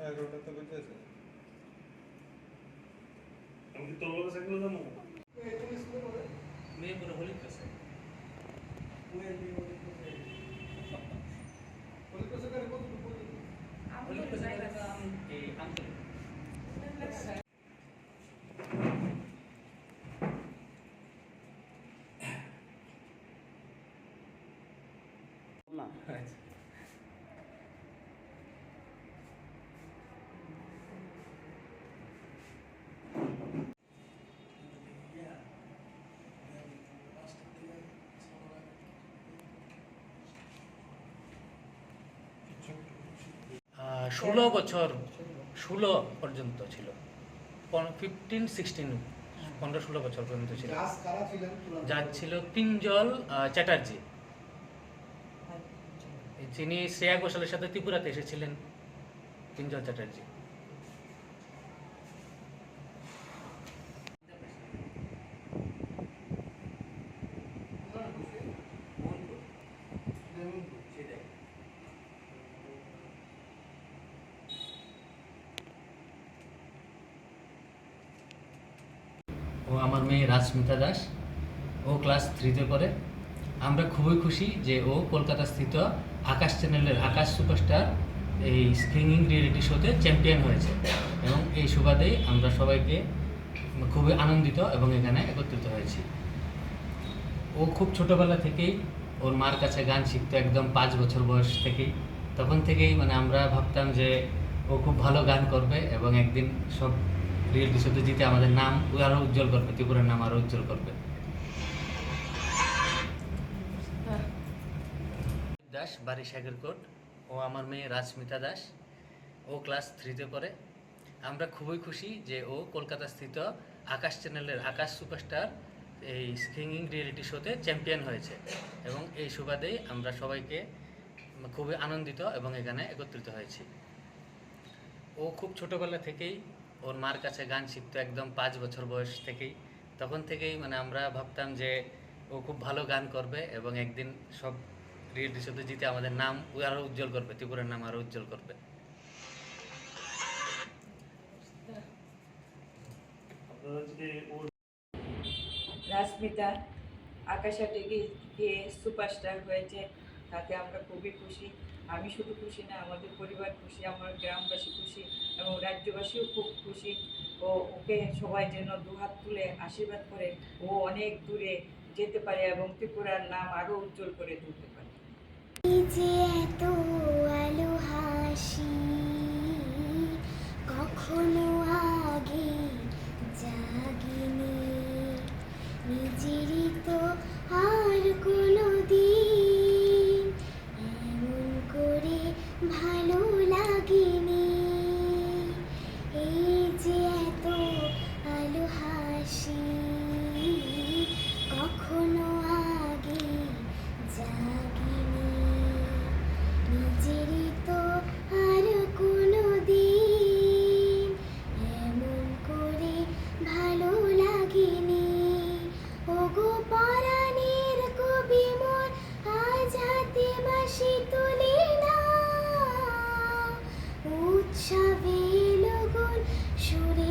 এগারোটা তো বেজেছে আমি তোর লোকের সাইকেল যাব? ষোলো বছর ষোলো পর্যন্ত ছিল। ফিফটিন সিক্সটিন পনেরো ষোলো বছর পর্যন্ত ছিল। যার ছিল পিঞ্জল আহ, চ্যাটার্জি। যিনি শ্রেয়া ঘোষালের সাথে ত্রিপুরাতে এসেছিলেন পিঞ্জল চ্যাটার্জি। ও আমার মেয়ে রাশ্মিতা দাস, ও ক্লাস থ্রিতে পড়ে। আমরা খুবই খুশি যে ও কলকাতা স্থিত আকাশ চ্যানেলের আকাশ সুপারস্টার এই সিঙ্গিং রিয়েলিটি শোতে চ্যাম্পিয়ন হয়েছে। এবং এই সুবাদেই আমরা সবাইকে খুবই আনন্দিত এবং এখানে একত্রিত হয়েছি। ও খুব ছোটোবেলা থেকেই ওর মার কাছে গান শিখতো, একদম পাঁচ বছর বয়স থেকেই। তখন থেকেই মানে আমরা ভাবতাম যে ও খুব ভালো গান করবে এবং একদিন সব রিয়েলিটি শোতে জিতে আমাদের নাম আরও উজ্জ্বল করবে, ত্রিপুরার নাম আরও উজ্জ্বল করবে। দাস, বাড়ি সাগরকোট। ও আমার মেয়ে রাজমিতা দাস। ও ক্লাস থ্রিতে পড়ে। আমরা খুবই খুশি যে ও কলকাতা স্থিত আকাশ চ্যানেলের আকাশ সুপারস্টার এই সিঙ্গিং রিয়েলিটি শোতে চ্যাম্পিয়ন হয়েছে। এবং এই সুবাদেই আমরা সবাইকে খুবই আনন্দিত এবং এখানে একত্রিত হয়েছি। ও খুব ছোটোবেলা থেকেই ওর মার কাছে গান শিখত, একদম পাঁচ বছর বয়স থেকেই। তখন থেকেই মানে আমরা ভাবতাম যে ও খুব ভালো গান করবে এবং একদিন সব রিয়েলিটি শোতে জিতে আমাদের নাম আরও উজ্জ্বল করবে ত্রিপুরার নাম আরও উজ্জ্বল করবে। ওর গিয়ে সুপারস্টার হয়েছে তাতে আমরা খুবই খুশি। আমি শুধু খুশি না আমাদের পরিবার খুশি আমার গ্রামবাসী খুশি এবং রাজ্যবাসীও খুব খুশি। ও ওকে সবাই যেন দুহাত তুলে আশীর্বাদ করে ও অনেক দূরে যেতে পারে এবং ত্রিপুরার নাম আরও উজ্জ্বল করে তুলতে যে এত আলো হাসি কখনো আগে জাগিনি। নিজেরই তো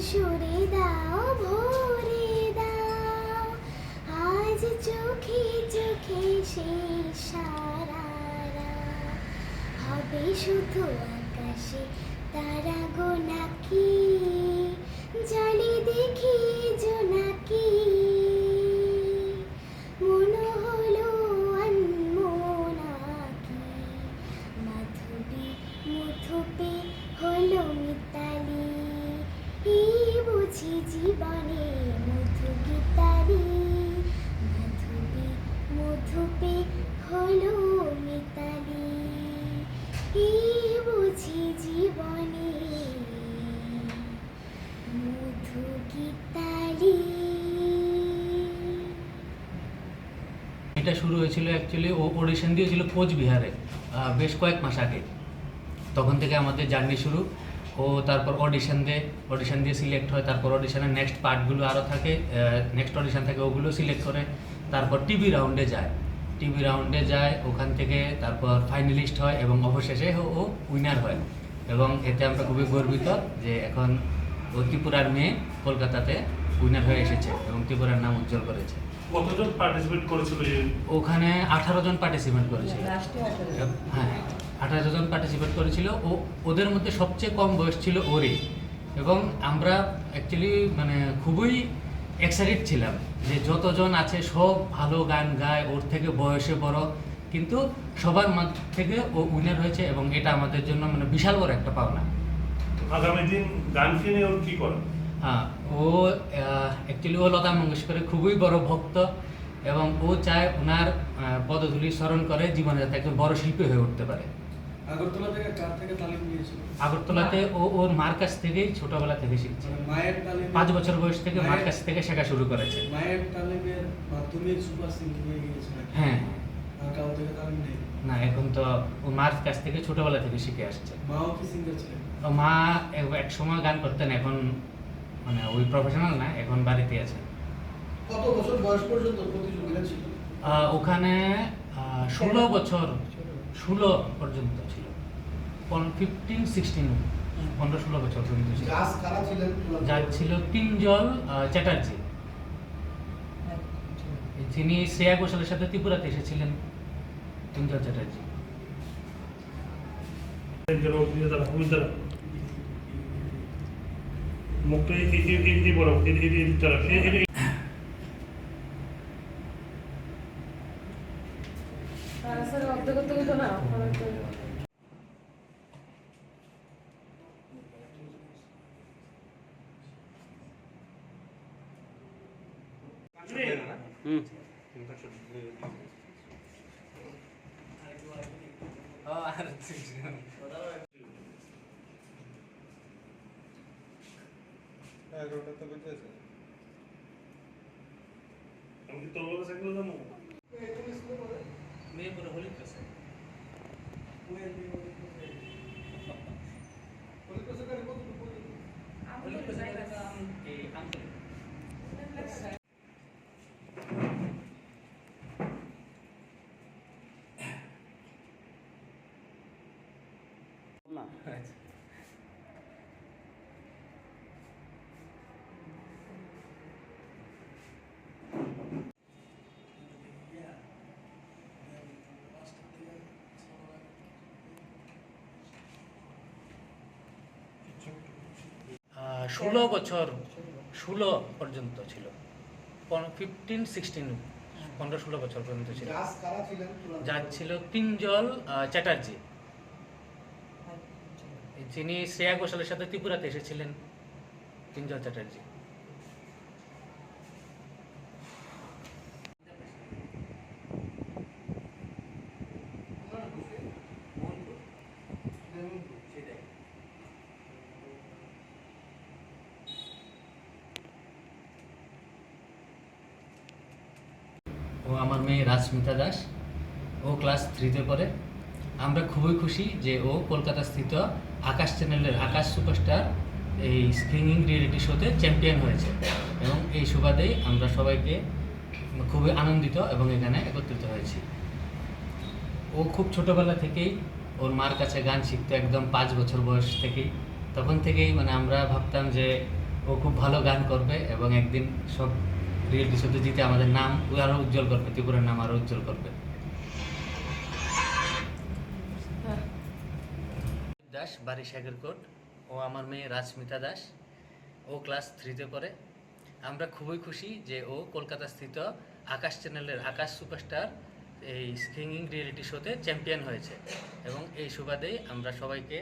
সুরে দাও ভরে দাও আজ চোখে চোখে সেই সারারা। হবে শুধু আকাশে, তারা গো নাকি? জলে দেখি জোনাকি আছি জীবনে মধু গীতারি মধুপি মধুপি হলো মিতালি। কি বুঝি জীবনে মধু গীতারি এটা শুরু হয়েছিল অ্যাকচুয়ালি ও অডিশন দিয়েছিল কোচবিহারে বেশ কয়েক মাস আগে। তখন থেকে আমাদের জার্নি শুরু। ও তারপর অডিশন দেয় অডিশন দিয়ে সিলেক্ট হয় তারপর অডিশনের নেক্সট পার্টগুলো আরও থাকে নেক্সট অডিশন থাকে ওগুলো সিলেক্ট করে তারপর টিভি রাউন্ডে যায়। টিভি রাউন্ডে যায় ওখান থেকে তারপর ফাইনালিস্ট হয় এবং অবশেষে ও- ও উইনার হয়। এবং এতে আমরা খুবই গর্বিত যে এখন ও ত্রিপুরার মেয়ে কলকাতাতে উইনার হয়ে এসেছে এবং ত্রিপুরার নাম উজ্জ্বল করেছে। কতজন পার্টিসিপেট করেছিল ওখানে আঠারো জন পার্টিসিপেট করেছিল। হ্যাঁ। আঠারো জন পার্টিসিপেট করেছিল ও ওদের মধ্যে সবচেয়ে কম বয়স ছিল ওরই। এবং আমরা অ্যাকচুয়ালি মানে খুবই এক্সাইটেড ছিলাম যে যতজন আছে সব ভালো গান গায় ওর থেকে বয়সে বড়। কিন্তু সবার মধ্যে থেকে ও উইনার হয়েছে এবং এটা আমাদের জন্য মানে বিশাল বড় একটা পাওনা। আগামী দিন গান কিনে ওর কি করে? হ্যাঁ ও অ্যাকচুয়ালি ও লতা মঙ্গেশকরের খুবই বড় ভক্ত এবং ও চায় ওনার পদধূলি স্মরণ করে জীবনে যাতে একজন বড় শিল্পী হয়ে উঠতে পারে। আগরতলা থেকে কার থেকে তালিম নিয়েছিল? আগরতলাতে ও ওর মার কাছ থেকেই ছোটবেলা থেকে শিখছে। মানে মায়ের তালিমে পাঁচ বছর বয়স থেকে মার কাছ থেকে শেখা শুরু করেছে। মায়ের তালিমের মাধ্যমে সুপার সিঙ্গিং হয়ে গিয়েছে হ্যাঁ। আর কাউ থেকে তালিম নেই? না এখন তো ও মার কাছ থেকে ছোটবেলা থেকে শিখে আসছে। মাও কি সিঙ্গার ছিলেন? মা এক- এক সময় গান করতেন এখন মানে ওই প্রফেশনাল না এখন বাড়িতে আছে। কত বছর বয়স পর্যন্ত প্রতিযোগিতা ছিল? ওখানে ষোলো বছর ষোলো পর্যন্ত ছিল। ফিফটিন সিক্সটিন পনেরো ষোলো বছর পর্যন্ত ছিল। যার ছিল তিনজল আহ, চ্যাটার্জি। যিনি শ্রেয়া ঘোষালের সাথে ত্রিপুরাতে এসেছিলেন তিনজল চ্যাটার্জি। এই এই বড় না এগারোটা তো বেজেছে আমি কি তোর সাইকেল যাব? মেয়ে পুরো হোলি ক্লাসে হোলি ক্লাসে এই আঙ্কেল ষোলো বছর ষোলো পর্যন্ত ছিল। ফিফটিন সিক্সটিন পনেরো ষোলো বছর পর্যন্ত ছিল। যার ছিল তিনজল চ্যাটার্জি। যিনি শ্রেয়া ঘোষালের সাথে ত্রিপুরাতে এসেছিলেন তিনজল চ্যাটার্জি ও আমার দাস। ও ক্লাস থ্রিতে পড়ে। আমরা খুবই খুশি যে ও কলকাতা স্থিত আকাশ চ্যানেলের আকাশ সুপারস্টার এই স্ক্রিনিং রিয়েলিটি শোতে চ্যাম্পিয়ন হয়েছে। এবং এই সুবাদেই আমরা সবাইকে খুবই আনন্দিত এবং এখানে একত্রিত হয়েছি। ও খুব ছোটোবেলা থেকেই ওর মার কাছে গান শিখতো, একদম পাঁচ বছর বয়স থেকেই। তখন থেকেই মানে আমরা ভাবতাম যে ও খুব ভালো গান করবে এবং একদিন সব রিয়েলিটি শোতে জিতে আমাদের নাম আরও উজ্জ্বল করবে, ত্রিপুরার নাম আরও উজ্জ্বল করবে। দাস, বাড়ি সাগরকোট। ও আমার মেয়ে রাজস্মিতা দাস। ও ক্লাস থ্রিতে পড়ে। আমরা খুবই খুশি যে ও কলকাতা স্থিত আকাশ চ্যানেলের আকাশ সুপারস্টার এই সিঙ্গিং রিয়েলিটি শোতে চ্যাম্পিয়ন হয়েছে। এবং এই সুবাদেই আমরা সবাইকে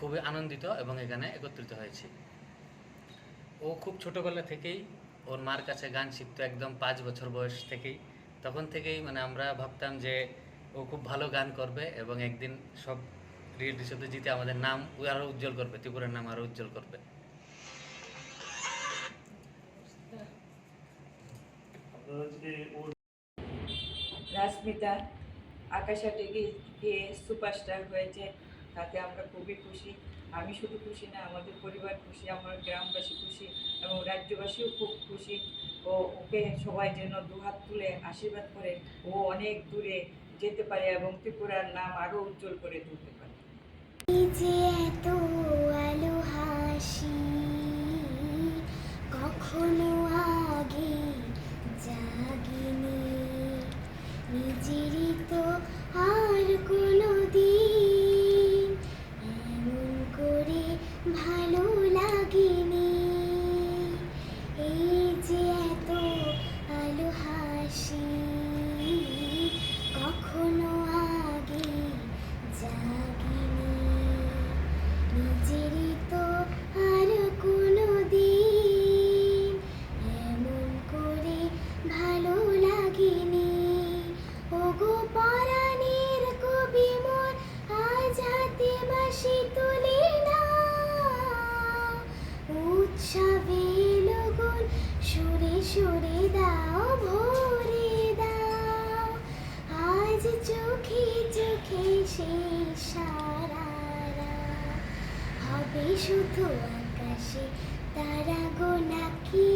খুবই আনন্দিত এবং এখানে একত্রিত হয়েছি। ও খুব ছোটোবেলা থেকেই ওর মার কাছে গান শিখতো একদম পাঁচ বছর বয়স থেকেই। তখন থেকেই মানে আমরা ভাবতাম যে ও খুব ভালো গান করবে এবং একদিন সব রিয়েলিটি জিতে আমাদের নাম আরও উজ্জ্বল করবে, ত্রিপুরার নাম আরও উজ্জ্বল করবে। রাশ্মিতা আকাশাটে গিয়ে সুপারস্টার হয়েছে, তাতে আমরা খুবই খুশি। আমি শুধু খুশি না, আমাদের পরিবার খুশি, আমার গ্রামবাসী খুশি এবং রাজ্যবাসীও খুব খুশি। ও ওকে সবাই যেন দুহাত তুলে আশীর্বাদ করে ও অনেক দূরে যেতে পারে এবং ত্রিপুরার নাম আরও উজ্জ্বল করে তুলতে পারে। যে হাসি, কখনো আগে জাগিনি। নিজেরই তো আর শুধু আকাশে তারা গো নাকি?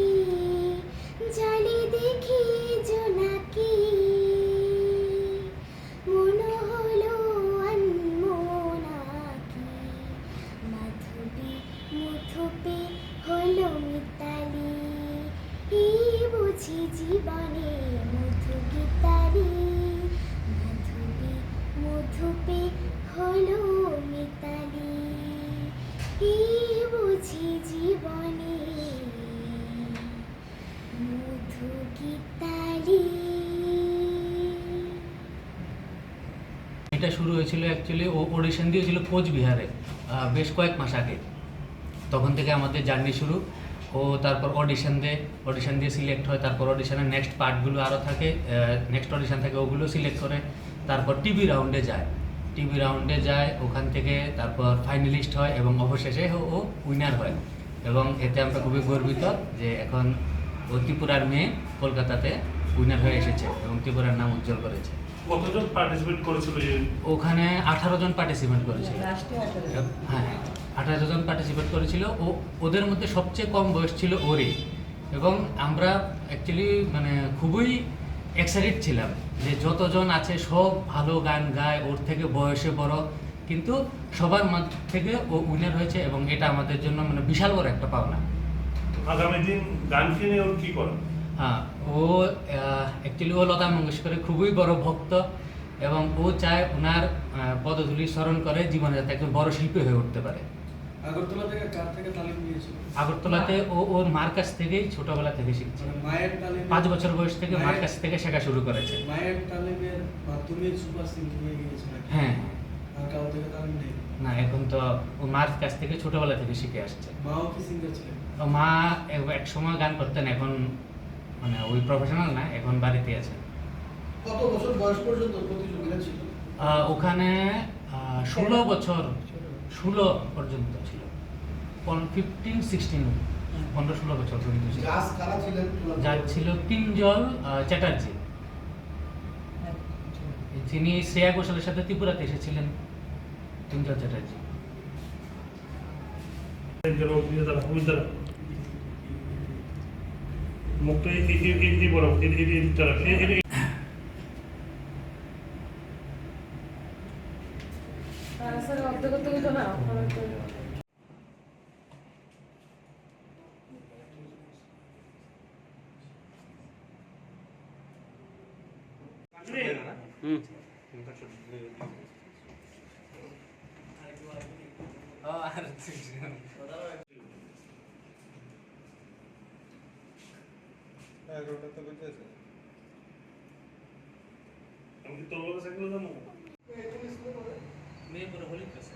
জলে দেখি জোনাকি মনে হলো আনমোনাকি মাধবী মুথুপে হলো মিতালি। এই বুঝি জীবনে মধু গীতালি মাধবী মধুপে হলো মিতালি। এটা শুরু হয়েছিল অ্যাকচুয়ালি ও অডিশন দিয়েছিল কোচবিহারে বেশ কয়েক মাস আগে। তখন থেকে আমাদের জার্নি শুরু। ও তারপর অডিশন দেয় অডিশন দিয়ে সিলেক্ট হয়, তারপর অডিশনের নেক্সট পার্টগুলো আরও থাকে নেক্সট অডিশন থাকে, ওগুলো সিলেক্ট করে, তারপর টিভি রাউন্ডে যায়। টিভি রাউন্ডে যায় ওখান থেকে তারপর ফাইনালিস্ট হয় এবং অবশেষে ও- উইনার হয়। এবং এতে আমরা খুবই গর্বিত যে এখন ও ত্রিপুরার মেয়ে কলকাতাতে উইনার হয়ে এসেছে এবং ত্রিপুরার নাম উজ্জ্বল করেছে। কতজন পার্টিসিপেট করেছিল ওখানে আঠারো জন পার্টিসিপেট করেছিল। হ্যাঁ আঠারো জন পার্টিসিপেট করেছিল। ও ওদের মধ্যে সবচেয়ে কম বয়স ছিল ওরই। এবং আমরা অ্যাকচুয়ালি মানে খুবই এক্সাইটেড ছিলাম যে যতজন আছে সব ভালো গান গায় ওর থেকে বয়সে বড়। কিন্তু সবার মধ্যে থেকে ও উইনার হয়েছে এবং এটা আমাদের জন্য মানে বিশাল বড় একটা পাওনা। আগামী দিন গানকে নিয়ে ওর কি করেন হ্যাঁ ও অ্যাকচুয়ালি ও লতা মঙ্গেশকরের খুবই বড় ভক্ত এবং ও চায় ওনার পদধূলি স্মরণ করে জীবনে যাতে একজন বড় শিল্পী হয়ে উঠতে পারে। আগরতলা থেকে কার থেকে তালিম নিয়েছিল? আগরতলাতে ও ওর মার কাছ থেকেই ছোটবেলা থেকে শিখছে। মানে মায়ের তালিম পাঁচ বছর বয়স থেকে মার কাছ থেকে শেখা শুরু করেছে। মায়ের তালিমের মাধ্যমে সুপার সিঙ্গিং হয়ে গিয়েছে নাকি? হ্যাঁ। আর কারও থেকে তালিম নেই? না এখন তো ও মার কাছ থেকে ছোটবেলা থেকে শিখে আসছে। মাও কি সিঙ্গার ছিলেন? মা এক- এক সময় গান করতেন এখন মানে ওই প্রফেশনাল না এখন বাড়িতে আছে। কত বছর বয়স পর্যন্ত প্রতিযোগিতা ছিল? ওখানে ষোলো বছর ষোলো পর্যন্ত ছিল। ফিফটিন সিক্সটিন পনেরো ষোলো বছর পর্যন্ত ছিল। জাজ কারা ছিলেন যার ছিল তিনজন চ্যাটার্জি। যিনি শ্রেয়া ঘোষালের সাথে ত্রিপুরাতে এসেছিলেন তিনজন চ্যাটার্জি। এই এই বড় এই এই এই দাঁড়া এই এই তার সাথে অর্ধেক অর্ধেক তো না আমার তো এগারোটা তো বেজেছে আমি কি তোর কথা সাইকেল জানো মেয়ে পুরো হোলি ক্লাসে